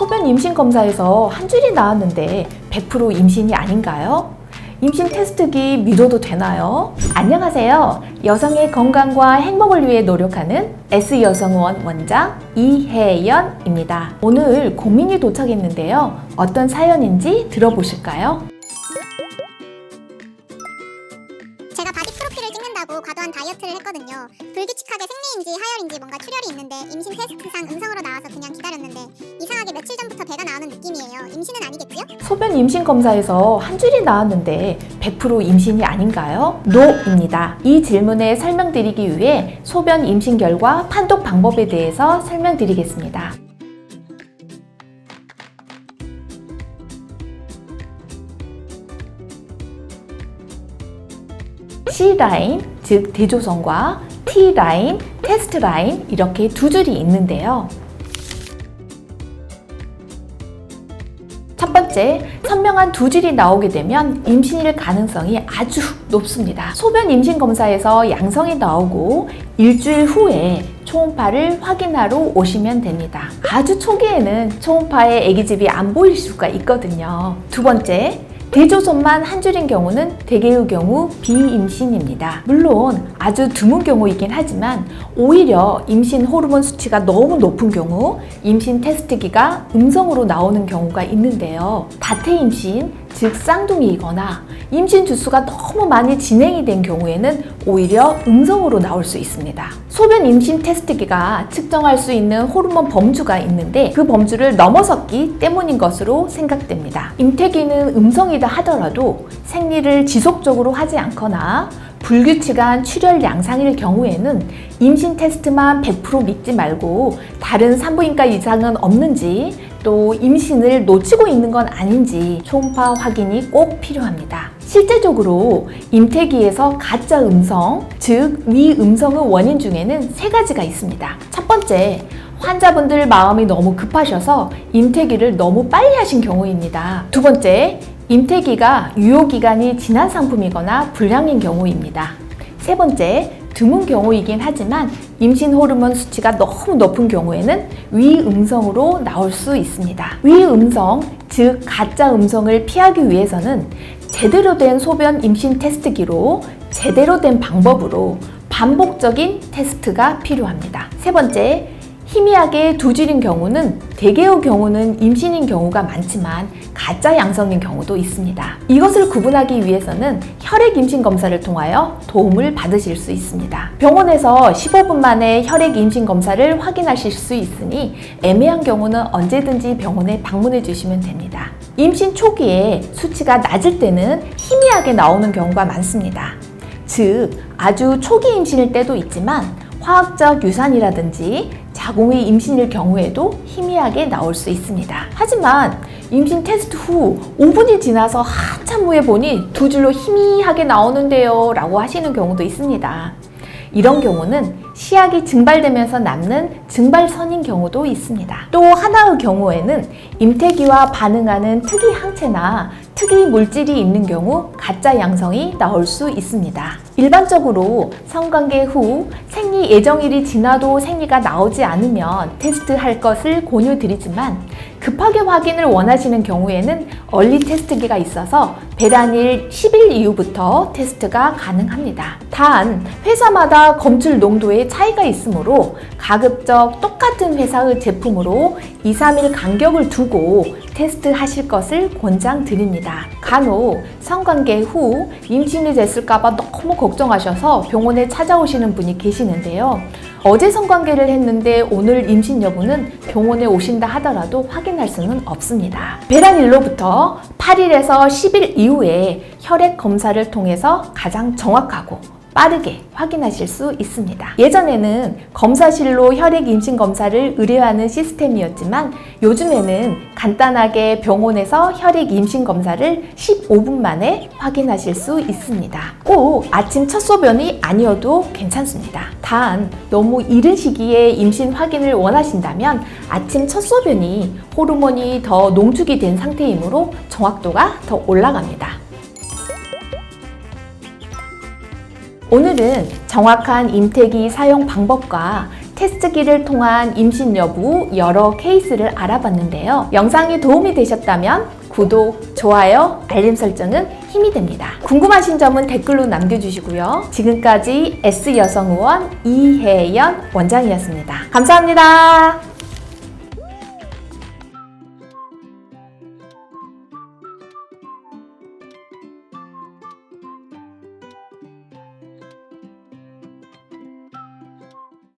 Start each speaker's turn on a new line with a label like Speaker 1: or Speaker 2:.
Speaker 1: 소변 임신 검사에서 한 줄이 나왔는데 100% 임신이 아닌가요? 임신 테스트기 믿어도 되나요? 안녕하세요. 여성의 건강과 행복을 위해 노력하는 S여성원 원장 이혜연입니다. 오늘 고민이 도착했는데요. 어떤 사연인지 들어보실까요?
Speaker 2: 제가 바디 프로필을 찍는다고 과도한 다이어트를 했거든요. 불규칙하게 생리인지 하혈인지 뭔가 출혈이 있는데 임신 테스트상 음성으로 나와서 그냥 기다렸는데 이상하게 며칠 전부터 배가 나오는 느낌이에요. 임신은 아니겠지요?
Speaker 1: 소변 임신 검사에서 한 줄이 나왔는데 100% 임신이 아닌가요? NO입니다. 이 질문에 설명드리기 위해 소변 임신 결과 판독 방법에 대해서 설명드리겠습니다. C라인, 즉 대조선과 T라인, 테스트 라인 이렇게 두 줄이 있는데요. 첫 번째, 선명한 두 줄이 나오게 되면 임신일 가능성이 아주 높습니다. 소변 임신 검사에서 양성이 나오고 일주일 후에 초음파를 확인하러 오시면 됩니다. 아주 초기에는 초음파에 아기집이 안 보일 수가 있거든요. 두 번째, 대조선만 한 줄인 경우는 대개의 경우 비임신입니다. 물론 아주 드문 경우이긴 하지만 오히려 임신 호르몬 수치가 너무 높은 경우 임신 테스트기가 음성으로 나오는 경우가 있는데요. 다태 임신, 즉 쌍둥이이거나 임신 주수가 너무 많이 진행이 된 경우에는 오히려 음성으로 나올 수 있습니다. 소변 임신 테스트기가 측정할 수 있는 호르몬 범주가 있는데 그 범주를 넘어섰기 때문인 것으로 생각됩니다. 임태기는 음성이다 하더라도 생리를 지속적으로 하지 않거나 불규칙한 출혈 양상일 경우에는 임신 테스트만 100% 믿지 말고 다른 산부인과 이상은 없는지 또 임신을 놓치고 있는 건 아닌지 초음파 확인이 꼭 필요합니다. 실제적으로 임태기에서 가짜 음성, 즉 위음성의 원인 중에는 세 가지가 있습니다. 첫 번째, 환자분들 마음이 너무 급하셔서 임태기를 너무 빨리 하신 경우입니다. 두 번째, 임태기가 유효기간이 지난 상품이거나 불량인 경우입니다. 세 번째, 드문 경우이긴 하지만 임신 호르몬 수치가 너무 높은 경우에는 위음성으로 나올 수 있습니다. 위음성, 즉 가짜 음성을 피하기 위해서는 제대로 된 소변 임신 테스트기로 제대로 된 방법으로 반복적인 테스트가 필요합니다. 세 번째, 희미하게 두 줄인 경우는 대개의 경우는 임신인 경우가 많지만 가짜 양성인 경우도 있습니다. 이것을 구분하기 위해서는 혈액 임신 검사를 통하여 도움을 받으실 수 있습니다. 병원에서 15분 만에 혈액 임신 검사를 확인하실 수 있으니 애매한 경우는 언제든지 병원에 방문해 주시면 됩니다. 임신 초기에 수치가 낮을 때는 희미하게 나오는 경우가 많습니다. 즉, 아주 초기 임신일 때도 있지만 화학적 유산이라든지 자궁의 임신일 경우에도 희미하게 나올 수 있습니다. 하지만 임신 테스트 후 5분이 지나서 한참 후에 보니 두 줄로 희미하게 나오는데요 라고 하시는 경우도 있습니다. 이런 경우는 시약이 증발되면서 남는 증발선인 경우도 있습니다. 또 하나의 경우에는 임태기와 반응하는 특이 항체나 특이 물질이 있는 경우 가짜 양성이 나올 수 있습니다. 일반적으로 성관계 후 생리 예정일이 지나도 생리가 나오지 않으면 테스트할 것을 권유드리지만 급하게 확인을 원하시는 경우에는 얼리 테스트기가 있어서 배란일 10일 이후부터 테스트가 가능합니다. 단 회사마다 검출 농도의 차이가 있으므로 가급적 똑같은 회사의 제품으로 2, 3일 간격을 두고 테스트 하실 것을 권장드립니다. 간혹 성관계 후 임신이 됐을까봐 너무 걱정하셔서 병원에 찾아오시는 분이 계시는데요. 어제 성관계를 했는데 오늘 임신 여부는 병원에 오신다 하더라도 확인할 수는 없습니다. 배란일로부터 8일에서 10일 이후에 혈액 검사를 통해서 가장 정확하고 빠르게 확인하실 수 있습니다. 예전에는 검사실로 혈액 임신 검사를 의뢰하는 시스템이었지만 요즘에는 간단하게 병원에서 혈액 임신 검사를 15분 만에 확인하실 수 있습니다. 꼭 아침 첫 소변이 아니어도 괜찮습니다. 단 너무 이른 시기에 임신 확인을 원하신다면 아침 첫 소변이 호르몬이 더 농축이 된 상태이므로 정확도가 더 올라갑니다. 오늘은 정확한 임태기 사용 방법과 테스트기를 통한 임신 여부 여러 케이스를 알아봤는데요. 영상이 도움이 되셨다면 구독, 좋아요, 알림 설정은 힘이 됩니다. 궁금하신 점은 댓글로 남겨주시고요. 지금까지 S여성의원 이혜연 원장이었습니다. 감사합니다.